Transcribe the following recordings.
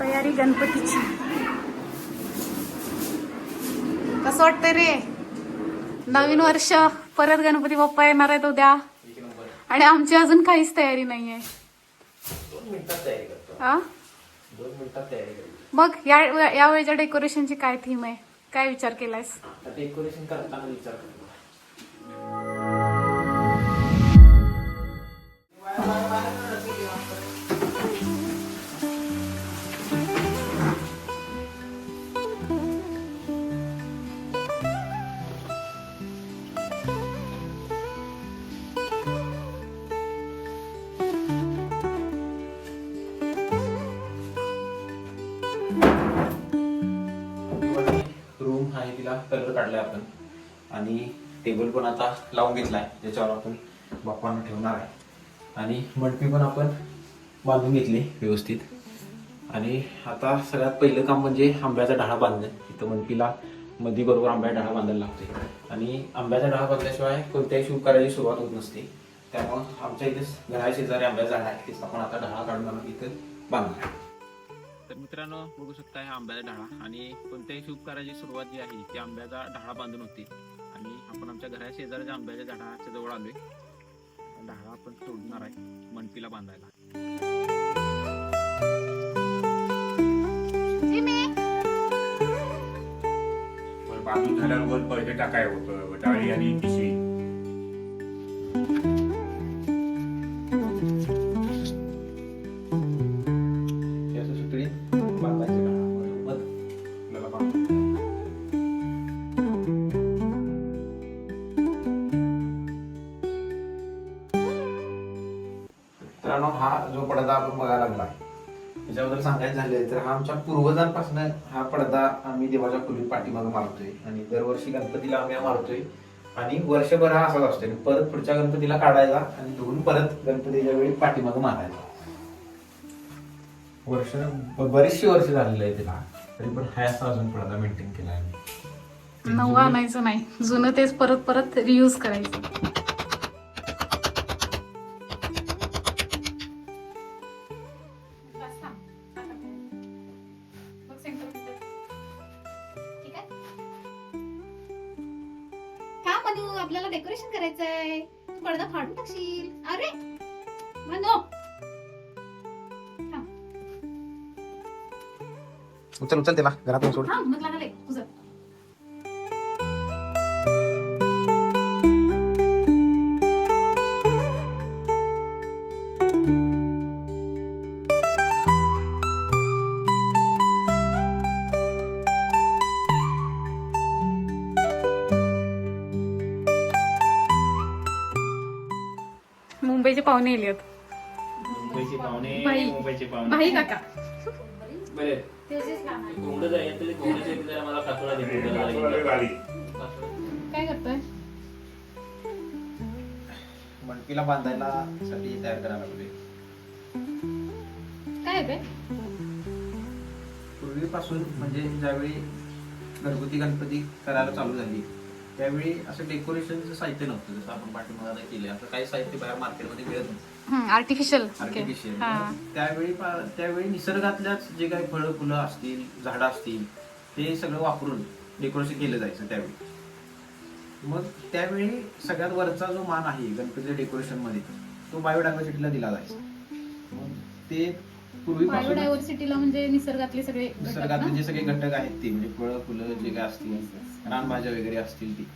तयारी गणपतीची. कसं वाटतंय रे? नवीन वर्ष परत गणपती बाप्पा येणार आहेत उद्या. आणि आमची अजून काहीच तयारी नाहीये. दोन मिनिटात तयारी करतो. हा दोन मिनिटात तयारी करतो. मग या यावेळेच्या डेकोरेशनची काय थीम आहे? काय विचार केलायस? आता डेकोरेशन कलर आपण. आणि टेबल पण आता लावून घेतला आहे ज्याच्यावर आपण बाप्पांना ठेवणार आहे. आणि मडपी पण आपण बांधून घेतली व्यवस्थित. आणि आता सगळ्यात पहिलं काम म्हणजे आंब्याचा ढाळा बांधणं. इथं मणपीला मधी बरोबर आंब्याचा ढाळा बांधायला लागते आणि आंब्याचा ढाळा बांधल्याशिवाय कोणत्याही शुभ करायची सुरुवात होत नसते. त्यामुळं आमच्या इथे घराशेजारी आंब्याचा आंब्याचं झाड आहे तेच आपण आता ढाळा काढून आणून इथं बांधणार तर मित्रांनो बघू शकता हा आंब्याचा ढाळा आणि कोणत्याही शुभ कार्याची सुरुवात जी आहे ती आंब्याचा ढाळा बांधून होती. आणि आपण आमच्या घरा शेजारच्या आंब्याच्या झाडाच्या जवळ आलोय. ढाळा आपण तोडणार आहे मनपीला बांधायला. बांधून झाल्यावर वर पैसे टाकाय होतं डाळी आणि पिशवी. झालं तर हा आमच्या पूर्वजांपासून हा पडदा आम्ही देवाच्या खोलीत पाठीमागे मारतोय. आणि दरवर्षी गणपतीला आम्ही हा मारतोय. आणि वर्षभर हा असाच असतोय. परत पुढच्या गणपतीला काढायचा आणि धुवून परत गणपतीच्या वेळी पाठीमागे मारायचा. वर्ष बरीचशी वर्ष झालेली आहे तिला. तरी पण हा असा अजून पडदा मेंटेन केला आहे. नवं आणायचं नाही. जुनं तेच परत परत रियूज करायचं. उचल त्याला घरातून सोड मग लागले मुंबईचे पाहुणे आले आहेत मुंबईचे पाहुणे बाई. मुंबईचे पाहुणे. भाई काका. काय करतोय? मणकीला बांधायला साठी तयार करायला लागलोय. काय आहे ते? पूर्वीपासून म्हणजे ज्यावेळी घरगुती गणपती करायला चालू झाली त्यावेळी असं डेकोरेशनचं साहित्य नव्हतं. जसं आपण पाठीमागाला केले असं काही साहित्य बाहेर मार्केटमध्ये मिळत नव्हतं. आर्टिफिशियल आर्टिफिशियल त्यावेळी पा- त्यावेळी निसर्गातल्याच जे काही फळं फुलं असतील झाडं असतील ते सगळं वापरून डेकोरेशन केलं जायचं त्यावेळी. मग त्यावेळी सगळ्यात वरचा जो मान आहे गणपतीच्या डेकोरेशनमध्ये तो बायोडायव्हर्सिटीला दिला जायचा. मग ते पूर्वीपासून बायोडायव्हर्सिटीला म्हणजे निसर्गातले सगळे घटक निसर्गातले ना? जे सगळे घटक आहेत ते म्हणजे फळं फुलं जे काय असतील रानभाज्या वगैरे असतील ती.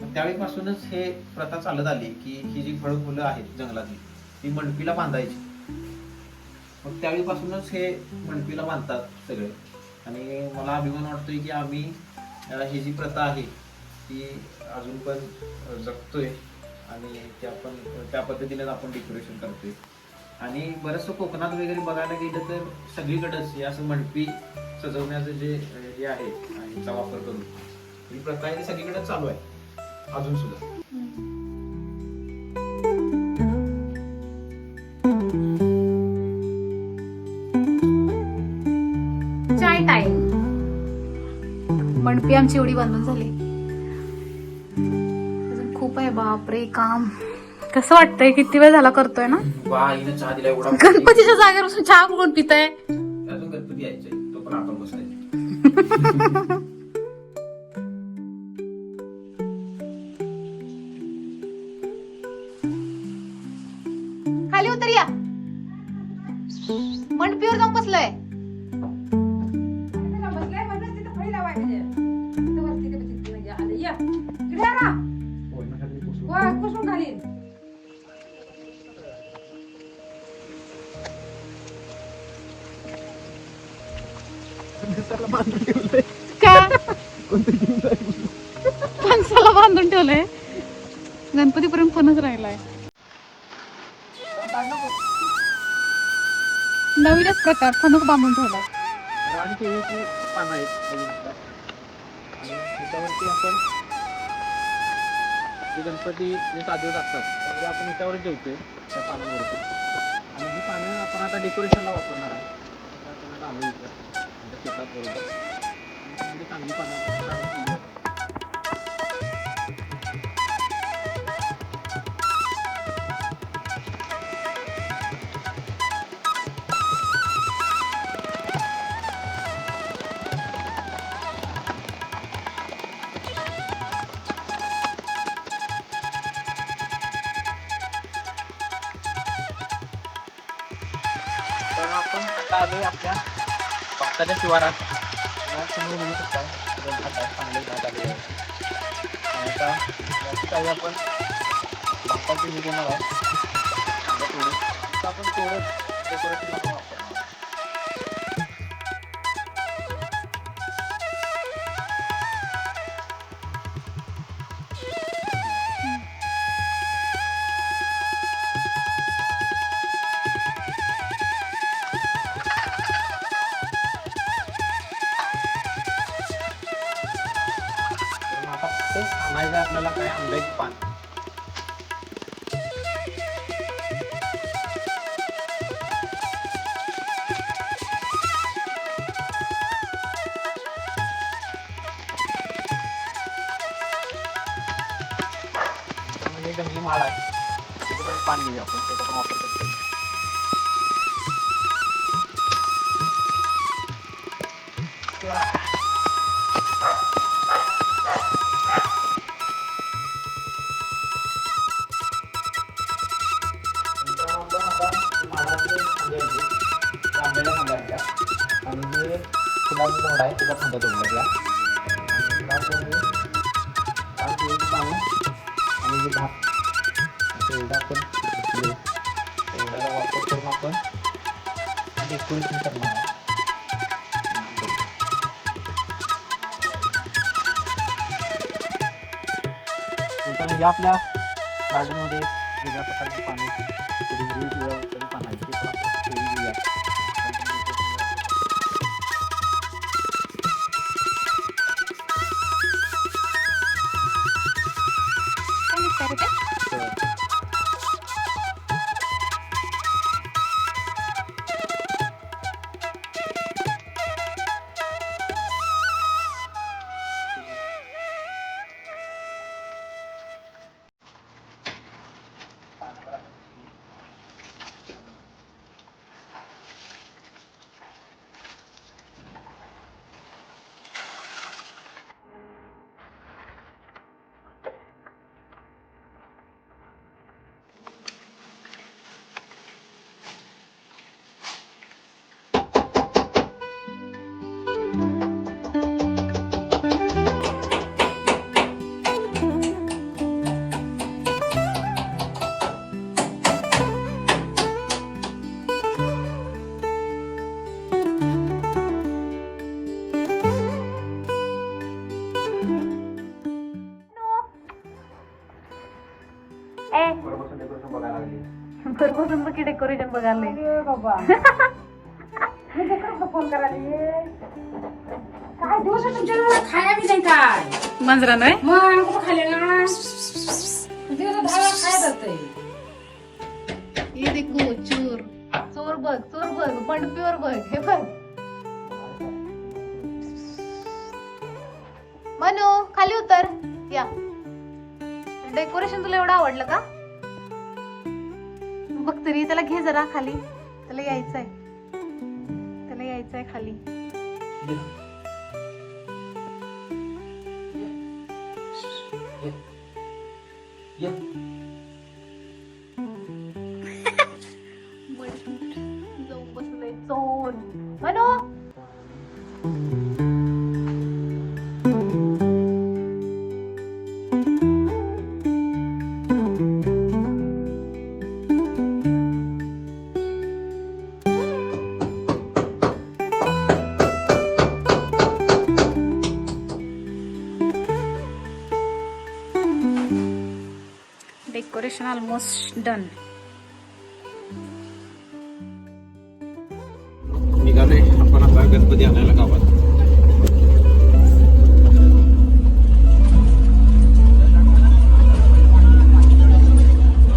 मग त्यावेळीपासूनच हे प्रथा चालत आली की ही जी फळं फुलं आहेत जंगलातली ती मंडपीला बांधायची. मग त्यावेळीपासूनच हे मंडपीला बांधतात सगळे. आणि मला अभिमान वाटतोय की आम्ही ही जी प्रथा आहे ती अजून पण जगतोय आणि ते आपण त्या पद्धतीनेच आपण डेकोरेशन करतोय. आणि बरंचसं कोकणात वगैरे बघायला गेलं तर सगळीकडेच हे असं मंडपी सजवण्याचं जे हे आहे ह्याचा वापर करून ही प्रथा आहे ती सगळीकडे चालू आहे अजून सुद्धा. मणपी आमची एवढी बांधून झाली. अजून खूप आहे बापरे काम. कसं वाटतंय? किती वेळ झाला करतोय ना? गणपतीच्या जागेवर चहा कोण पिताय? अजून गणपती यायचे तो पण आपण बसायचे खाली उतर या मंडपीवर जाऊन बसलाय. का? फणसाला बांधून ठेवलंय. गणपतीपर्यंत फणच राहिलाय? नवीनच प्रकार फणस बांधून ठेवलाय? राणी केळीची पानं आहेत. बघू शकता. आणि त्याच्यावरती आपण जे गणपती जे साजवत असतात त्यामध्ये आपण याच्यावर जेवतोय त्या पानांवरती आणि ही पानं आपण आता डेकोरेशनला वापरणार आहे आता आपल्याला आलं इथं आमच्या शेतात बरोबर. म्हणजे चांगली पानं तर आपण आता आलोय आपल्या भक्ताच्या शिवारात या समोर बघू शकता सगळं भात आहे चांगले भात आले आहे आणि आता या ठिकाणी आपण भक्ताची हे घेणार आणायचं आहे आपल्याला काय आंब्याची पान आहे त्याच्या फांद्या तोडल्या आणि त्याला पानं आणि जे भात तेवढं आपण घेतले. वापर करून आपण डेकोरेशन करणार आहे या आपल्या गार्डनमध्ये वेगळ्या प्रकारची पाने बघ डेकोरेशन बघायला? अरे बाबा. मी ते कसं फोन करायला ये? काय दिवस आहे तुमच्या खाया बी नाही काय? मंजरा नाही? मग कुठं खाले ना? दिवस दहा वेळा खाया जातंय. हे देखो चोर. चोर बघ चोर बघ मंडपीवर बघ हे बघ. मनू खाली उतर. या. डेकोरेशन तुला एवढं आवडलं का? बघ तरी त्याला घे जरा खाली. त्याला यायचंय. त्याला यायचंय आहे खाली Yeah. डेकोरेशन ऑलमोस्ट डन निघालोय. आपण आता गणपती आणायला गावात.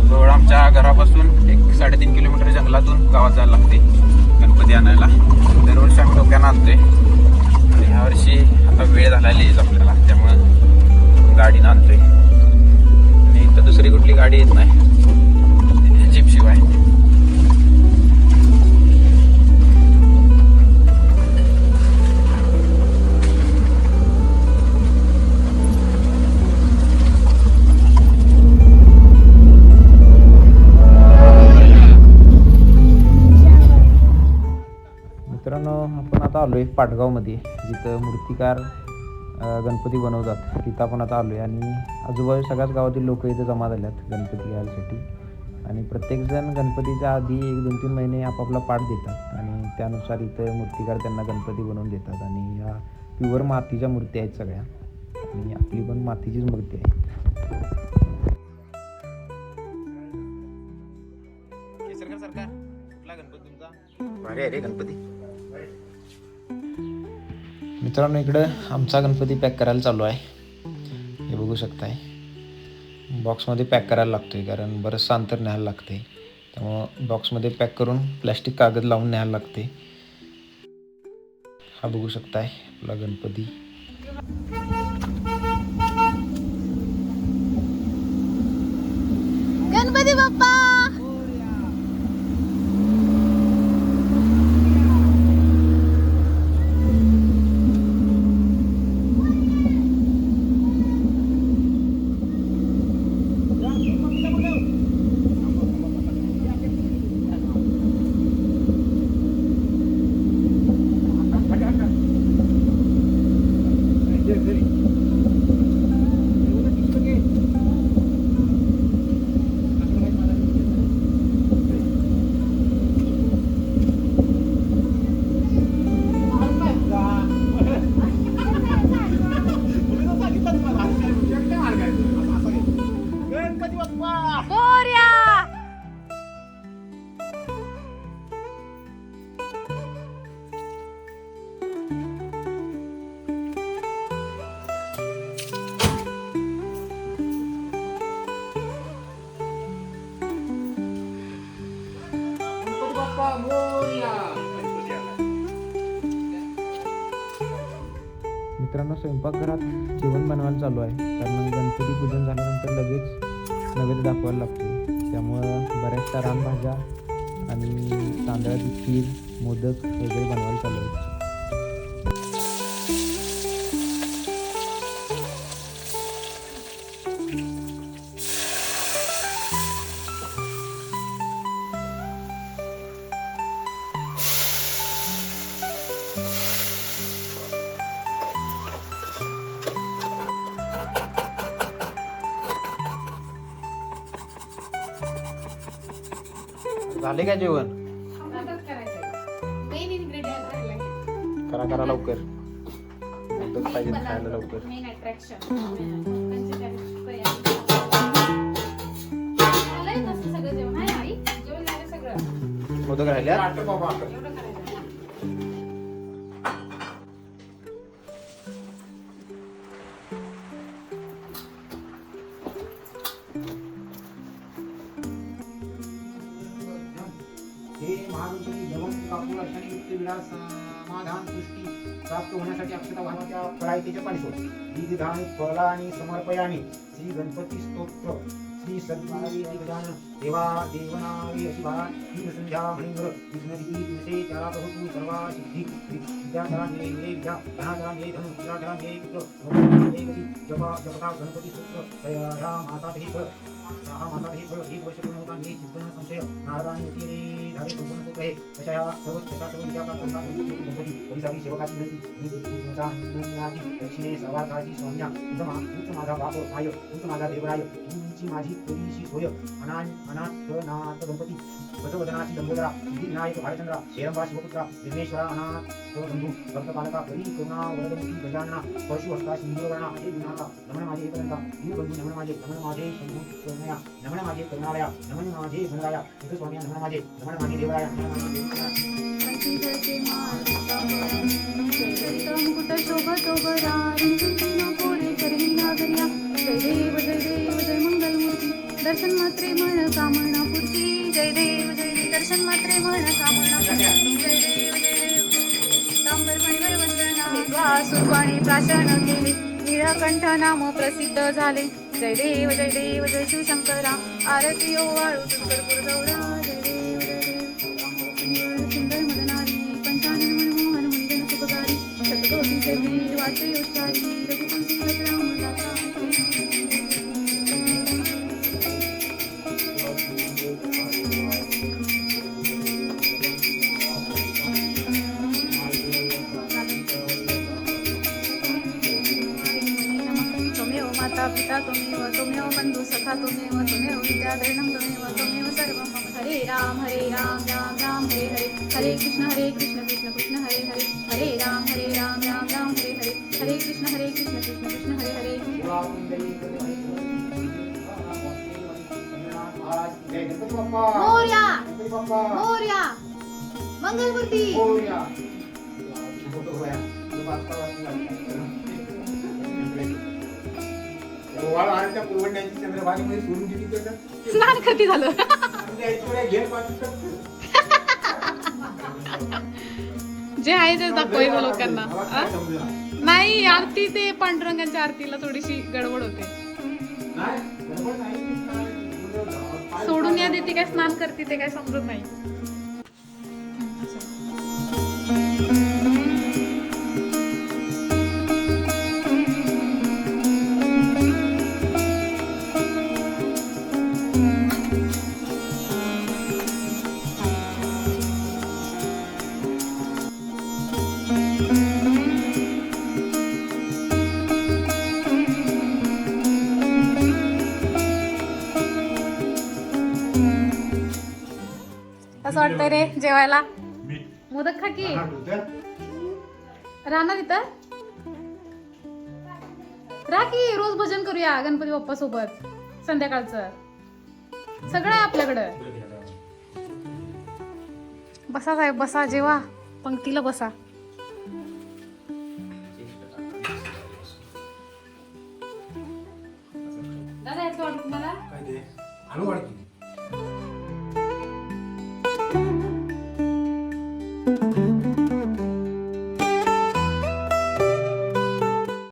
जवळ आमच्या घरापासून एक साडेतीन किलोमीटर जंगलातून गावात जायला लागते गणपती आणायला. दरवर्षी आम्ही डोक्यानं आणतोय. आणि ह्यावर्षी आता वेळ झाला येईल आपल्याला त्यामुळं गाडीनं आणतोय. आणि दुसरी कुठली गाडी येत नाही. जीप शिवाय. मित्रांनो आपण आता आलो आहे पाटगावमध्ये जिथं मूर्तिकार गणपती बनवतात. तिथं आपण आता आलो आहे आणि आजूबाजू सगळ्याच गावातील लोक इथे जमा झाल्यात गणपती घ्यायसाठी. आणि प्रत्येकजण गणपतीच्या आधी एक दोन तीन महिने आपापला पाठ देतात. आणि त्यानुसार इथं मूर्तिकार त्यांना गणपती बनवून देतात. आणि ह्या प्युअर मातीच्या मूर्ती आहेत सगळ्या. आणि आपली पण मातीचीच मूर्ती आहे. केसरकर सरकार कुठला गणपती तुमचा? भारी आहे रे गणपती. मित्रांनो इकडं आमचा गणपती पॅक करायला चालू आहे. हे बघू शकताय. बॉक्समध्ये पॅक करायला लागतोय कारण बरंचसं अंतर न्यायला लागते त्यामुळं बॉक्समध्ये पॅक करून प्लॅस्टिक कागद लावून न्यायला लागते हा बघू शकताय आपला गणपती. गणपती बाप्पा! मित्रांनो स्वयंपाकघरात जेवण बनवायला चालू आहे. कारण गणपती पूजन झाल्यानंतर लगेच नैवेद्य दाखवायला लागते. त्यामुळं बऱ्याचशा रानभाज्या आणि तांदळाची खीर मोदक वगैरे बनवायला चालू आहे. झाले का जेवण? करा करा लवकर. मोदक पाहिजे खायला लवकर. मेन अट्रॅक्शन जवळ कापूर विलास समाधान सृष्टी प्राप्त होण्यासाठी अक्षता वाहनाच्या फळायतीचे पाणी सोड बीज धान आणि समर्पयाने. श्री गणपती स्तोत्र. श्री सद्मावी हरी गजानन देवा देवना अशी भारा सर्वा धनु पुत्र जपा जपता गणपती सूत्र जय माता सहा माता ही वर्ष पूर्ण होता मी चिंतन संशय नारायण संपूर्ण सुख या सर्व सर्व विद्या प्राप्त सेवकाची विनंती दक्षिणे सर्वार्थाची सौम्या माझा बाप माय तुझं माझा देवराय तुमची माझी पोलीशी सोय अनान अनाथ नाथ गणपती गजवदनाची गंगोदरा सिद्धिविनायक भालचंद्रा शेरंबा शिवपुत्रा विघ्नेश्वरा अनाथ बंधू भक्तपालका परी करुणा वरदमुखी गजानना परशु हस्ता सिंधुवर्णा हे विनाथा नमन माझे एकनंदा दीन बंधू नमन माझे नमन माझे शंभू करुणया नमन माझे करुणालया नमन माझे गणराया तुझं स्वामी नमन माझे नमन माझे देवाया नमन माझे देवराया मुकुट शोभतो बरा दर्शन मात्रे म्हण कामना पूर्ती. जय देव जय देव. दर्शन मात्रे म्हण कामना पूर्ती. जय देव जय देव. तांबर मणिवर वंदना. प्राशन केले. निळकंठ नाम प्रसिद्ध झाले. जय देव जय देव. जय शिवशंकरा आरती ओ वाळू शंकरपूर गौरा. मोरया! मोरया! मंगलमूर्ती! मोरया. स्नान करती झालं? जे आहे ते दाखवायचं लोकांना. नाही आरती ते पांडुरंगाच्या आरतीला थोडीशी गडबड होते. सोडून या देते काय स्नान करते ते काय समजत नाही. जेवायला? मोदक खा की. राहणार इथं? राहा की रोज भजन करूया गणपती बाप्पा सोबत संध्याकाळचं. सगळं आहे आपल्याकडं. बसा साहेब बसा जेवा. पंक्तीला बसा.